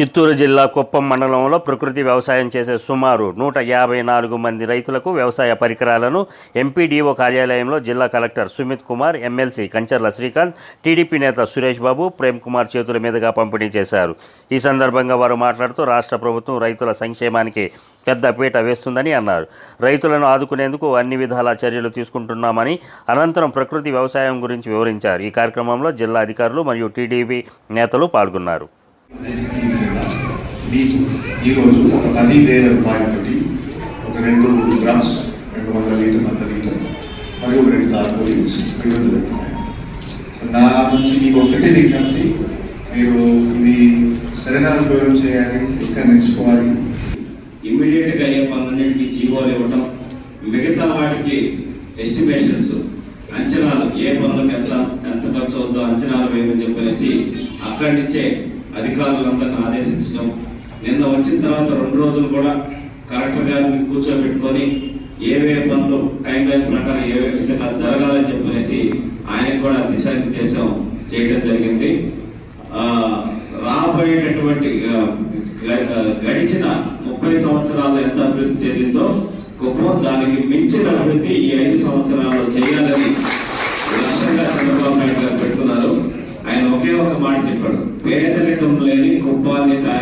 చిత్తూరు జిల్లా కుప్పం మండలంలో ప్రకృతి వ్యవసాయం చేసే సుమారు నూట యాభై నాలుగు మంది రైతులకు వ్యవసాయ పరికరాలను ఎంపీడీఓ కార్యాలయంలో జిల్లా collector Sumit Kumar MLC Kancharla Srikanth TDP నేత సురేష్ బాబు ప్రేమ్ కుమార్ చేతుల మీదుగా పంపిణీ చేశారు. ఈ సందర్భంగా వారు మాట్లాడుతూ రాష్ట్ర ప్రభుత్వం రైతుల సంక్షేమానికి పెద్ద పీట వేస్తుందని అన్నారు. రైతులను ఆదుకునేందుకు అన్ని విధాల చర్యలు తీసుకుంటున్నామని అనంతరం ప్రకృతి వ్యవసాయం గురించి వివరించారు. ఈ కార్యక్రమంలో జిల్లా అధికారులు మరియు టీడీపీ నేతలు పాల్గొన్నారు. మీకు ఈరోజు ఒక పది వేల రూపాయలతోటి ఒక రెండు గ్రామ్స్ రెండు వందల లీటర్ వంద లీటర్ మరియు రెండు తార్పోలిన్స్ ఇవ్వడం సో నా నుంచి మీకు ఒకటే విజ్ఞప్తి మీరు ఇది సరైన ఉపయోగం చేయాలి ఇంకా నేర్చుకోవాలి. ఇమ్మీడియట్గా అయ్యే పనులన్నింటికి జీవోలు ఇవ్వడం మిగతా వాటికి ఎస్టిమేషన్స్ అంచనాలు ఏ పనులకు ఎంత ఎంత ఖర్చు అవుతుందో అంచనాలు వేయమని చెప్పలేసి అక్కడి నుంచే అధికారులందరిని ఆదేశించడం నిన్న వచ్చిన తర్వాత రెండు రోజులు కూడా కలెక్టర్ గారిని కూర్చోబెట్టుకొని ఏవే పనులు టైం లైన్ ప్రకారం ఏవే విధంగా జరగాలని చెప్పనేసి ఆయనకు కూడా దిశానిర్దేశం చేయడం జరిగింది. రాబోయేటటువంటి గడిచిన ముప్పై సంవత్సరాల్లో ఎంత అభివృద్ధి చెందిందో గొప్ప దానికి మించిన అభివృద్ధి ఈ ఐదు సంవత్సరాల్లో చేయాలని లక్ష్యంగా చంద్రబాబు నాయుడు గారు పెట్టుకున్నారు. ఆయన ఒకే ఒక మాట చెప్పాడు. పేదరికం లేని కుప్పాన్ని తయారు